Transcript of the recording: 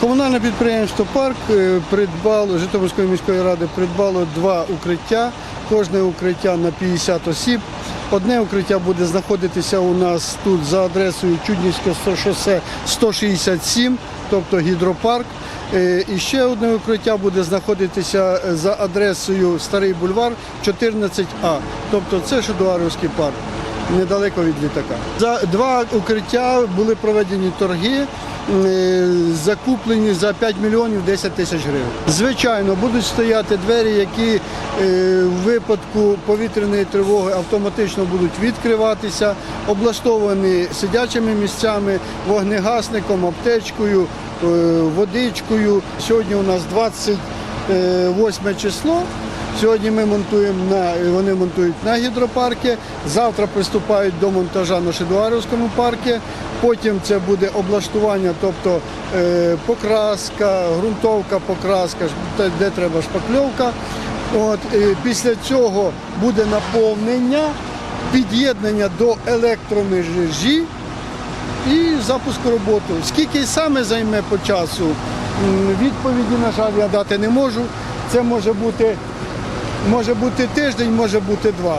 Комунальне підприємство Парк е, придбало Житомирської міської ради придбало два укриття. Кожне укриття на 50 осіб. Одне укриття буде знаходитися у нас тут за адресою Чуднівське шосе 167, тобто гідропарк. Е, І ще одне укриття буде знаходитися е, за адресою Старий бульвар 14А, тобто це Шедуарівський парк недалеко від літака. За два укриття були проведені торги, закуплені за 5 мільйонів 10 тисяч гривень. Звичайно, будуть стояти двері, які е, в випадку повітряної тривоги автоматично будуть відкриватися, облаштовані сидячими місцями, вогнегасником, аптечкою, е, водичкою. Сьогодні у нас 28 число. Сьогодні ми монтуємо на вони монтують на гідропарки. Завтра приступають до монтажа на Шедуарівському парку. Потім це буде облаштування, тобто е, покраска, ґрунтовка, покраска, де треба шпакльовка. От, після цього буде наповнення, під'єднання до електромережі і запуск роботи. Скільки саме займе по часу, відповіді, на жаль, я дати не можу. Це може бути, може бути тиждень, може бути два.